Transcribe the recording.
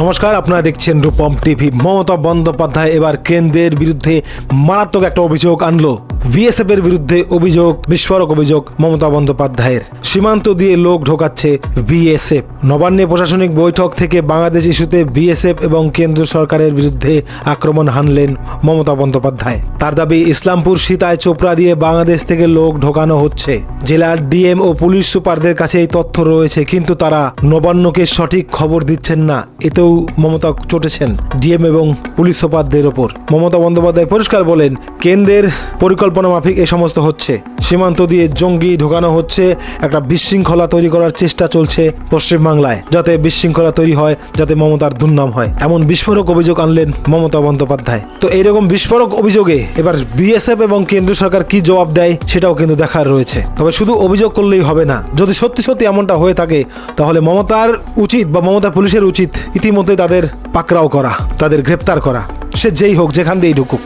নমস্কার আপনারা দেখছেন রূপম টিভি। মমতা বন্দ্যোপাধ্যায় এবার কেন্দ্রের বিরুদ্ধে মারাত্মক একটা অভিযোগ আনলো। বিএসএফ এর বিরুদ্ধে অভিযোগ, বিস্ফোরক অভিযোগ মমতা বন্দ্যোপাধ্যায়ের। সীমান্ত দিয়ে লোক ঢোকাচ্ছে বিএসএফ নবান্নে প্রশাসনিক বৈঠক থেকে বাংলাদেশ ইস্যুতে বিএসএফ এবং কেন্দ্র সরকারের বিরুদ্ধে আক্রমণ হানলেন মমতা বন্দ্যোপাধ্যায়। তার দাবি, ইসলামপুর সীতায় চোপড়া দিয়ে বাংলাদেশ থেকে লোক ঢোকানো হচ্ছে। জেলার ডিএম ও পুলিশ সুপারদের কাছে এই তথ্য রয়েছে, কিন্তু তারা নবান্নকে সঠিক খবর দিচ্ছেন না। এতেও মমতা চটেছেন ডিএম এবং পুলিশ সুপারদের ওপর। মমতা বন্দ্যোপাধ্যায় পরিষ্কার বলেন, কেন্দ্রের পরিকল্পনা মাফিক এ সমস্ত হচ্ছে। সীমান্ত দিয়ে জঙ্গি ঢোকানো হচ্ছে, একটা বিশৃঙ্খলা তৈরি করার চেষ্টা চলছে পশ্চিমবাংলায়, যাতে বিশৃঙ্খলা তৈরি হয়, যাতে মমতার দুর্নাম হয়। এমন বিস্ফোরক অভিযোগ আনলেন মমতা বন্দ্যোপাধ্যায়। তো এইরকম বিস্ফোরক অভিযোগে এবার বিএসএফ এবং কেন্দ্র সরকার কি জবাব দেয়, সেটাও কিন্তু দেখার রয়েছে। তবে শুধু অভিযোগ করলেই হবে না, যদি সত্যি সত্যি এমনটা হয়ে থাকে, তাহলে মমতার উচিত বা মমতা পুলিশের উচিত ইতিমধ্যে তাদের পাকড়াও করা, তাদের গ্রেপ্তার করা। সে যেই হোক, যেখান দিয়েই ঢুকুক।